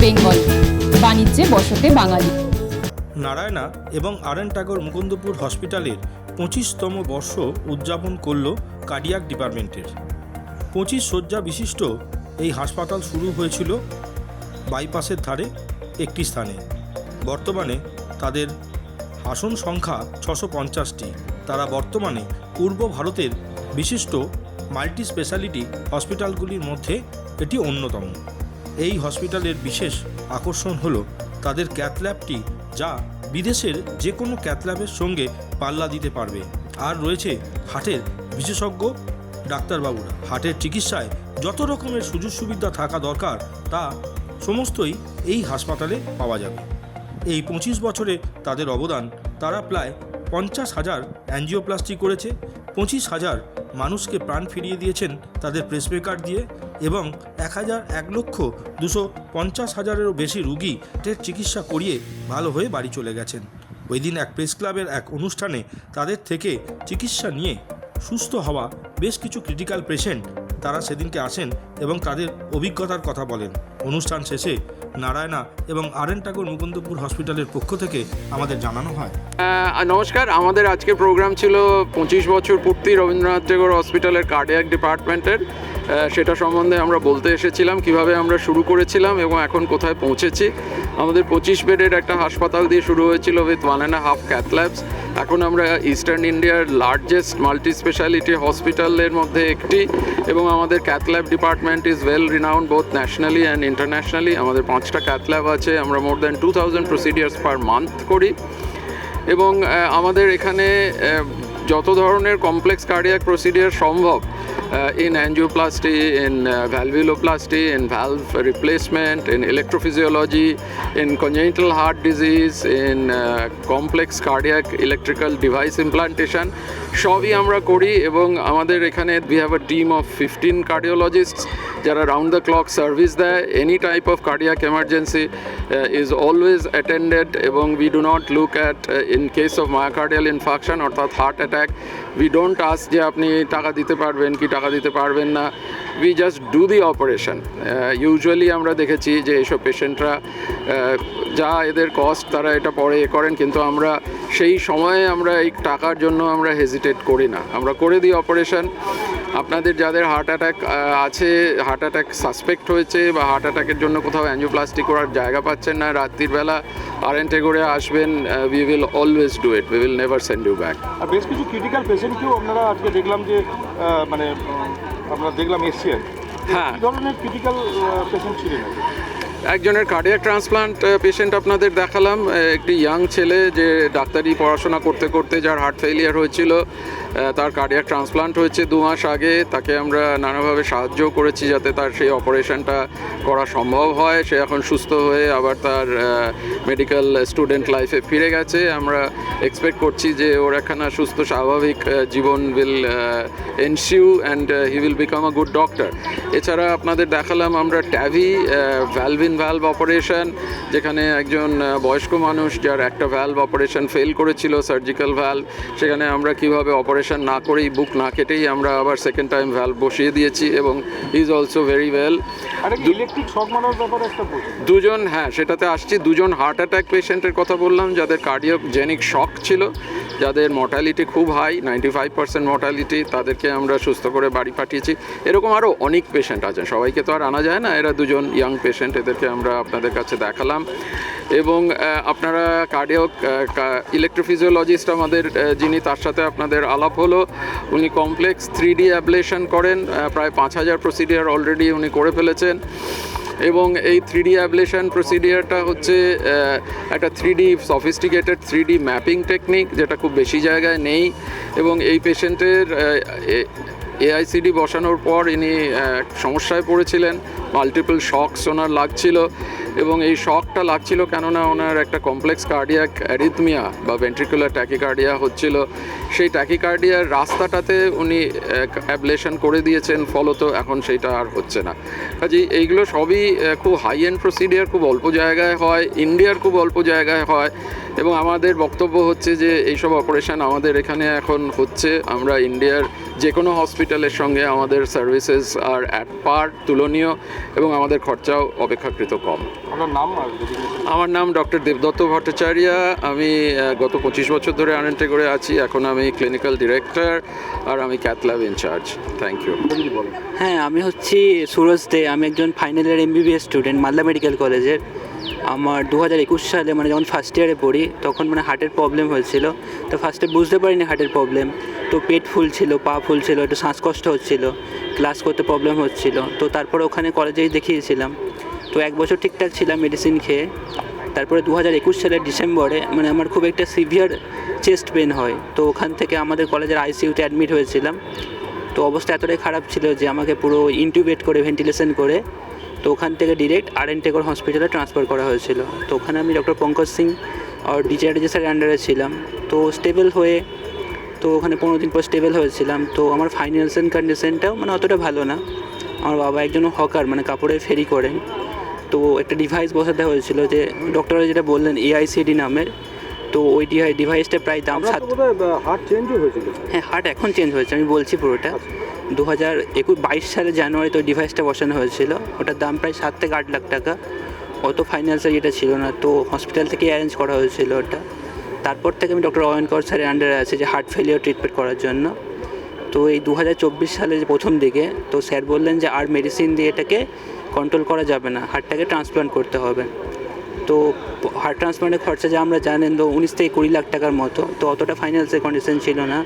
বেঙ্গল। বাণিজ্যে বসতে বাঙালি। নারায়ণা এবং আরএন টাগর মুকুন্দপুর হসপিটালের পঁচিশতম বর্ষ উদযাপন করল কার্ডিয়াক ডিপার্টমেন্টের। পঁচিশ শয্যা বিশিষ্ট এই হাসপাতাল শুরু হয়েছিল বাইপাসের ধারে একটি স্থানে। বর্তমানে তাদের আসন সংখ্যা ছশো পঞ্চাশটি। তারা বর্তমানে পূর্ব ভারতের বিশিষ্ট মাল্টি স্পেশালিটি হসপিটালগুলির মধ্যে এটি অন্যতম। এই হসপিটালের বিশেষ আকর্ষণ হল তাদের ক্যাথল্যাবটি যা বিদেশের যে কোনো ক্যাথল্যাবের সঙ্গে পাল্লা দিতে পারবে। আর রয়েছে হাটের বিশেষজ্ঞ ডাক্তারবাবুরা। হাটের চিকিৎসায় যত রকমের সুযোগ সুবিধা থাকা দরকার, তা সমস্তই এই হাসপাতালে পাওয়া যাবে। এই পঁচিশ বছরে তাদের অবদান, তারা প্রায় পঞ্চাশ হাজার অ্যাঞ্জিওপ্লাস্টি করেছে, পঁচিশ হাজার মানুষকে প্রাণ ফিরিয়ে দিয়েছেন তাদের প্রেসমেকার দিয়ে এবং এক হাজার এক লক্ষ দুশো পঞ্চাশ হাজারেরও বেশি রুগী টের চিকিৎসা করিয়ে ভালো হয়ে বাড়ি চলে গেছেন। ওই দিন এক প্রেস ক্লাবের এক অনুষ্ঠানে তাদের থেকে চিকিৎসা নিয়ে সুস্থ হওয়া বেশ কিছু ক্রিটিক্যাল পেশেন্ট তারা সেদিনকে আসেন এবং তাদের অভিজ্ঞতার কথা বলেন। অনুষ্ঠান শেষে নারায়ণা এবং আর এন ঠাকুর মুকুন্দপুর হসপিটালের পক্ষ থেকে আমাদের জানানো হয়। নমস্কার, আমাদের আজকে প্রোগ্রাম ছিল পঁচিশ বছর পূর্তি রবীন্দ্রনাথ ঠাকুর হসপিটালের কার্ডিয়াক ডিপার্টমেন্টের সেটা সম্বন্ধে আমরা বলতে এসেছিলাম, কীভাবে আমরা শুরু করেছিলাম এবং এখন কোথায় পৌঁছেছি। আমাদের পঁচিশ বেডের একটা হাসপাতাল দিয়ে শুরু হয়েছিল with one and half cath labs এখন আমরা ইস্টার্ন ইন্ডিয়ার লার্জেস্ট মাল্টি স্পেশালিটি হসপিটালের মধ্যে একটি এবং আমাদের cath lab department is well renowned both nationally and internationally আমাদের পাঁচটা ক্যাথল্যাব আছে, আমরা more than two thousand procedures per month করি। এবং আমাদের এখানে যত ধরনের কমপ্লেক্স কার্ডিয়াক প্রসিডিয়ার সম্ভব in angioplasty in valvuloplasty in valve replacement in electrophysiology in congenital heart disease in complex cardiac electrical device implantation সবই আমরা করি এবং আমাদের এখানে we have a team of fifteen cardiologists যারা রাউন্ড দ্য ক্লক সার্ভিস দেয়। Any type of cardiac emergency is always attended এবং we do not look at in case of myocardial infarction অর্থাৎ heart attack we don't ask যে আপনি টাকা দিতে পারবেন কি টাকা দিতে পারবেন না। We just do the operation usually আমরা দেখেছি যে এইসব পেশেন্টরা যা এদের কস্ট তারা এটা পরে এ করেন কিন্তু আমরা সেই সময়ে আমরা এই টাকার জন্য আমরা হেজিটেট করি না। আমরা করে দিই অপারেশন আপনাদের যাদের হার্ট অ্যাটাক আছে হার্ট অ্যাটাক সাসপেক্ট হয়েছে বা হার্ট অ্যাটাকের জন্য কোথাও অ্যাঞ্জিওপ্লাস্টি করার জায়গা পাচ্ছেন না রাত্রির বেলা আরেন্টে করে আসবেন we will always do it we will never send you back আর বেশ কিছু ক্রিটিক্যাল পেশেন্টকেও আপনারা আজকে দেখলাম যে মানে উম, আমরা দেখলাম এসছি আর হ্যাঁ। ধরনের ক্রিটিক্যাল পেশেন্ট ছিলেন? একজনের কার্ডিয়াক ট্রান্সপ্লান্ট পেশেন্ট আপনাদের দেখালাম একটি ইয়াং ছেলে যে ডাক্তারি পড়াশোনা করতে করতে যার হার্ট ফেলিয়ার হয়েছিল তার কার্ডিয়াক ট্রান্সপ্লান্ট হয়েছে দু মাস আগে। তাকে আমরা নানাভাবে সাহায্য করেছি যাতে তার সেই অপারেশনটা করা সম্ভব হয়। সে এখন সুস্থ হয়ে আবার তার মেডিকেল স্টুডেন্ট লাইফে ফিরে গেছে। আমরা এক্সপেক্ট করছি যে ওর একখানা সুস্থ, স্বাভাবিক জীবন will ensure and he will become a good doctor এছাড়া আপনাদের দেখালাম আমরা ট্যাভি ভ্যালভিন ভ্যালভ অপারেশন যেখানে একজন বয়স্ক মানুষ যার একটা ভ্যালভ অপারেশন ফেল করেছিল সার্জিক্যাল ভ্যালভ সেখানে আমরা কীভাবে অপারেশন না করেই বুক না কেটেই আমরা আবার সেকেন্ড টাইম ভ্যালভ বসিয়ে দিয়েছি এবং ইজ অলসো ভেরি ওয়েল দুজন হ্যাঁ সেটাতে আসছি। দুজন হার্ট অ্যাটাক পেশেন্টের কথা বললাম যাদের কার্ডিওজেনিক শক ছিল যাদের মর্টালিটি খুব high ninety five percent mortality তাদেরকে আমরা সুস্থ করে বাড়ি পাঠিয়েছি। এরকম আরও অনেক পেশেন্ট আছেন। সবাইকে তো আর আনা যায় না এরা দুজন ইয়াং পেশেন্ট এদেরকে আমরা আপনাদের কাছে দেখালাম। এবং আপনারা কার্ডিও ইলেকট্রোফিজিওলজিস্ট আমাদের যিনি তার সাথে আপনাদের আলাপ হলো, উনি কমপ্লেক্স থ্রি ডি অ্যাবলেশন করেন প্রায় পাঁচ হাজার প্রসিডিয়ার অলরেডি উনি করে ফেলেছেন। এবং এই থ্রি ডি অ্যাবলেশন প্রসিডিয়ারটা হচ্ছে একটা three D sophisticated three D mapping technique যেটা খুব বেশি জায়গায় নেই। এবং এই পেশেন্টের এআইসিডি বসানোর পর ইনি সমস্যায় পড়েছিলেন মাল্টিপল শকস ওনার লাগছিল এবং এই শকটা লাগছিল কেননা ওনার একটা কমপ্লেক্স কার্ডিয়াক অ্যারিথমিয়া বা ভেন্ট্রিকুলার ট্যাকিকার্ডিয়া হচ্ছিল। সেই ট্যাকিকার্ডিয়ার রাস্তাটাতে উনি অ্যাবলেশন করে দিয়েছেন ফলত এখন সেইটা আর হচ্ছে না। কাজেই এইগুলো সবই খুব হাই এন্ড প্রসিডিয়ার খুব অল্প জায়গায় হয় ইন্ডিয়ার খুব অল্প জায়গায় হয়। এবং আমাদের বক্তব্য হচ্ছে যে এইসব অপারেশন আমাদের এখানে এখন হচ্ছে। আমরা ইন্ডিয়ার যে কোনো হসপিটালের সঙ্গে আমাদের সার্ভিসেস আর অ্যাট পার তুলনীয় এবং আমাদের খরচাও অপেক্ষাকৃত কম। আমার নাম ডক্টর দেবদত্ত ভট্টাচার্য। আমি গত পঁচিশ বছর ধরে আনন্টে করে আছি। এখন আমি ক্লিনিক্যাল ডিরেক্টর আর আমি ক্যাথল্যাব ইনচার্জ থ্যাংক ইউ হ্যাঁ আমি হচ্ছি সুরজ দে, আমি একজন final year MBBS student Malda medical কলেজের আমার দু হাজার একুশ সালে মানে যখন ফার্স্ট ইয়ারে পড়ি, তখন মানে হার্টের প্রবলেম হয়েছিল। তো ফার্স্টে বুঝতে পারিনি হার্টের প্রবলেম তো পেট ফুলছিল পা ফুলছিল একটু শ্বাসকষ্ট হচ্ছিল ক্লাস করতে প্রবলেম হচ্ছিল। তো তারপরে ওখানে কলেজেই দেখিয়েছিলাম। তো এক বছর ঠিকঠাক ছিলাম মেডিসিন খেয়ে। তারপরে দু হাজার একুশ সালের ডিসেম্বরে মানে আমার খুব একটা সিভিয়ার চেস্ট পেন হয়। তো ওখান থেকে আমাদের কলেজের আইসিইউতে অ্যাডমিট হয়েছিলাম। তো অবস্থা এতটাই খারাপ ছিল যে আমাকে পুরো ইনটিউবেট করে, ভেন্টিলেশন করে, তো ওখান থেকে ডিরেক্ট আর এন টেগর হসপিটালে ট্রান্সফার করা হয়েছিল। তো ওখানে আমি ডক্টর পঙ্কজ সিং আর ডিচার্জে স্যার আন্ডারে ছিলাম। তো স্টেবল হয়ে, তো ওখানে পনেরো দিন পর স্টেবল হয়েছিলাম। তো আমার ফাইন্যান্সিয়াল কন্ডিশনটাও মানে অতটা ভালো না। আমার বাবা একজন হকার মানে কাপড়ের ফেরি করেন। তো একটা ডিভাইস বসাতে হয়েছিল যে ডক্টররা যেটা বললেন এআইসিডি নামের তো ওই ডিভাইসটা প্রায় দাম সাত হার্ট চেঞ্জও হয়েছিল। হ্যাঁ হার্ট এখন চেঞ্জ হয়েছে আমি বলছি পুরোটা। দু হাজার একুশ বাইশ সালে জানুয়ারিতে ওই ডিভাইসটা বসানো হয়েছিল। ওটার দাম প্রায় সাত থেকে আট লাখ টাকা। অত ফাইন্যান্সিয়াল এটা ছিল না তো হসপিটাল থেকে অ্যারেঞ্জ করা হয়েছিল ওটা। তারপর থেকে আমি ডক্টর অয়ন কর স্যারের আন্ডারে আছে যে হার্ট ফেলিওর ট্রিটমেন্ট করার জন্য। তো এই দু হাজার চব্বিশ সালের প্রথম দিকে তো স্যার বললেন যে আর মেডিসিন দিয়ে এটাকে কন্ট্রোল করা যাবে না হার্টটাকে ট্রান্সপ্লান্ট করতে হবে। তো হার্ট ট্রান্সপ্লান্টের খরচা যা আমরা জানেন, তো উনিশ থেকে কুড়ি লাখ টাকার মতো, তো অতটা ফাইন্যান্সিয়াল কন্ডিশন ছিল না।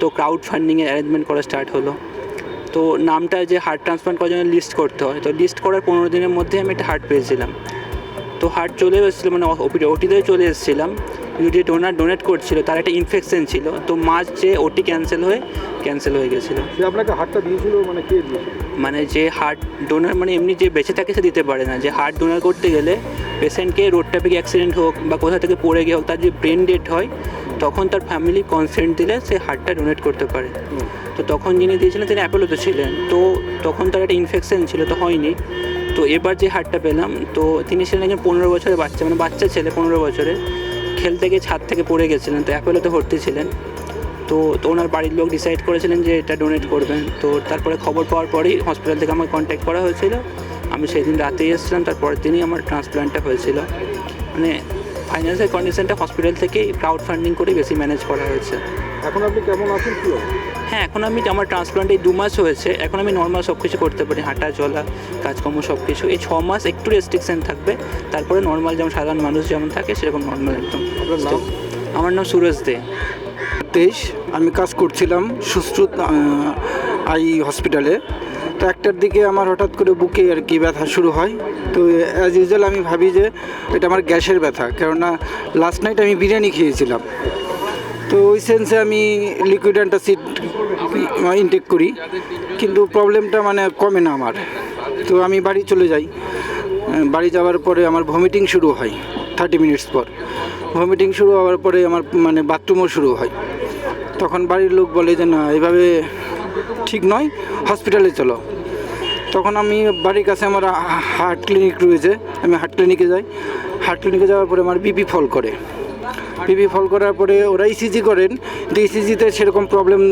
তো ক্রাউড ফান্ডিংয়ের অ্যারেঞ্জমেন্ট করা স্টার্ট হলো। তো নামটা যে হার্ট ট্রান্সপ্লান্ট করার জন্য লিস্ট করতে হয়, তো লিস্ট করার পনেরো দিনের মধ্যে আমি একটা হার্ট পেয়েছিলাম। তো হার্ট চলে এসেছিল মানে ওটি ওটিতেও চলে এসেছিলাম। যে ডোনার ডোনেট করছিল তার একটা ইনফেকশন ছিল তো যে ওটি ক্যান্সেল হয়ে ক্যান্সেল হয়ে গেছিল। সে আপনাকে হার্টটা দিয়েছিল মানে কে দিয়েছিল? মানে যে হার্ট ডোনার মানে এমনি যে বেঁচে থাকে সে দিতে পারে না। যে হার্ট ডোনার করতে গেলে পেশেন্টকে রোড ট্রাফিক অ্যাক্সিডেন্ট হোক বা কোথা থেকে পড়ে গিয়ে হোক তার যে ব্রেন ডেড হয় তখন তার ফ্যামিলি কনসেন্ট দিলে সে হার্টটা ডোনেট করতে পারে। তো তখন যিনি দিয়েছিলেন তিনি অ্যাপোলোতে ছিলেন। তো তখন তার একটা ইনফেকশন ছিল তো হয়নি। তো এবার যে হার্টটা পেলাম তো তিনি ছিলেন একজন পনেরো বছরের বাচ্চা মানে বাচ্চা ছেলে পনেরো বছরের। খেলতে গিয়ে ছাদ থেকে পড়ে গেছিলেন, তো অ্যাপোলোতে ভর্তি ছিলেন। তো তো ওনার বাড়ির লোক ডিসাইড করেছিলেন যে এটা ডোনেট করবেন। তো তারপরে খবর পাওয়ার পরেই হসপিটাল থেকে আমাকে কন্ট্যাক্ট করা হয়েছিল। আমি সেই দিন রাতেই এসেছিলাম, তারপরের দিনই আমার ট্রান্সপ্লান্টটা হয়েছিল। মানে ফাইন্যান্সিয়াল কন্ডিশনটা হসপিটাল থেকেই ক্রাউড ফান্ডিং করে বেশি ম্যানেজ করা হয়েছে। এখন আপনি কেমন আছেন, কি? হ্যাঁ এখন আমি আমার ট্রান্সপ্লান্ট এই দু মাস হয়েছে। এখন আমি নর্মাল সব কিছু করতে পারি। হাঁটা চলা কাজকর্ম সব কিছু এই ছ মাস একটু রেস্ট্রিকশন থাকবে। তারপরে নর্মাল যেমন সাধারণ মানুষ যেমন থাকে সেরকম নর্মাল একদম। আমার নাম সুরজ দে। তেইশ আমি কাজ করছিলাম সুশ্রুত আই হসপিটালে তো একটার দিকে আমার হঠাৎ করে বুকে আর কি ব্যথা শুরু হয়। তো অ্যাজ ইউজুয়াল আমি ভাবি যে এটা আমার গ্যাসের ব্যথা। কেননা লাস্ট নাইট আমি বিরিয়ানি খেয়েছিলাম। তো ওই সেন্সে আমি লিকুইড অ্যান্টাসিড ইনটেক করি। কিন্তু প্রবলেমটা মানে কমে না আমার। তো আমি বাড়ি চলে যাই। বাড়ি যাওয়ার পরে আমার ভমিটিং শুরু হয় থার্টি মিনিটস পর। ভমিটিং শুরু হওয়ার পরে আমার মানে বাথরুমও শুরু হয়। তখন বাড়ির লোক বলে যে, না, এভাবে ঠিক নয় হসপিটালে চলো। তখন আমি বাড়ির কাছে আমার হার্ট ক্লিনিক রয়েছে, আমি হার্ট ক্লিনিকে যাই। হার্ট ক্লিনিকে যাওয়ার পরে আমার বিপি ফল করে। বিপি ফল করার পরে ওরা ইসিজি করেন, কিন্তু ইসিজিতে সেরকম প্রবলেম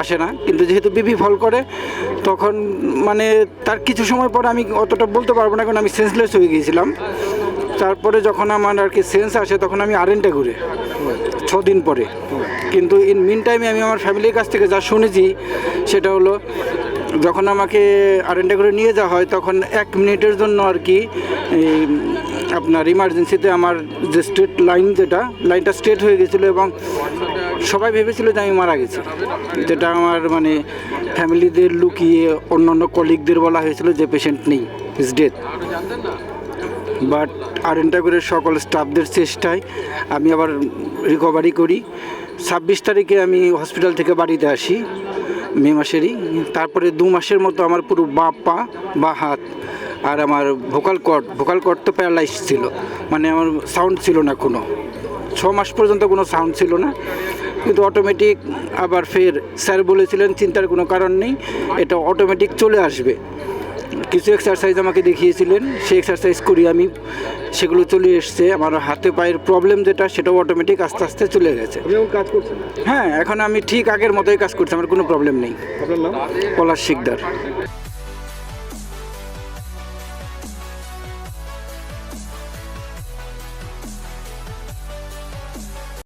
আসে না। কিন্তু যেহেতু বিপি ফল করে, তখন মানে তার কিছু সময় পরে আমি অতটা বলতে পারব না, কারণ আমি সেন্সলেস হয়ে গিয়েছিলাম। তারপরে যখন আমার আর কি সেন্স আসে, তখন আমি আরেনটা ঘুরে ছ দিন পরে। কিন্তু ইন মিন টাইমে আমি আমার ফ্যামিলির কাছ থেকে যা শুনেছি, সেটা হলো, যখন আমাকে আরেন্ডা করে নিয়ে যাওয়া হয়, তখন এক মিনিটের জন্য আর কি আপনার ইমার্জেন্সিতে আমার যে স্ট্রেট লাইন যেটা লাইনটা স্ট্রেট হয়ে গেছিল এবং সবাই ভেবেছিল যে আমি মারা গেছি। যেটা আমার মানে ফ্যামিলিদের লুকিয়ে অন্য অন্য কলিগদের বলা হয়েছিল যে পেশেন্ট নেই ইজ ডেথ বাট আরেন্টাগরের সকল স্টাফদের চেষ্টায় আমি আবার রিকভারি করি। ছাব্বিশ তারিখে আমি হসপিটাল থেকে বাড়িতে আসি। মে মাসেরই। তারপরে দু মাসের মতো আমার পুরো বা পা, বা হাত আর আমার ভোকাল কর্ড ভোকাল কর্ড তো প্যারালাইজ ছিল। মানে আমার সাউন্ড ছিল না কোনো। ছ মাস পর্যন্ত কোনো সাউন্ড ছিল না। কিন্তু অটোমেটিক আবার ফের স্যার বলেছিলেন, চিন্তার কোনো কারণ নেই, এটা অটোমেটিক চলে আসবে। কিছু এক্সারসাইজ আমাকে দেখিয়েছিলেন। সেই এক্সারসাইজ করি আমি। সেগুলো চলে এসছে। আমার হাতে পায়ের প্রবলেম যেটা সেটাও অটোমেটিক আস্তে আস্তে চলে গেছে। কাজ করছেন? হ্যাঁ এখন আমি ঠিক আগের মতোই কাজ করছি। আমার কোনো প্রবলেম নেই। পলাশ শিকদার।